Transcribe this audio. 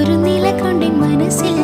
ഒരു നില കൊണ്ടിൻ മനസ്സിൽ.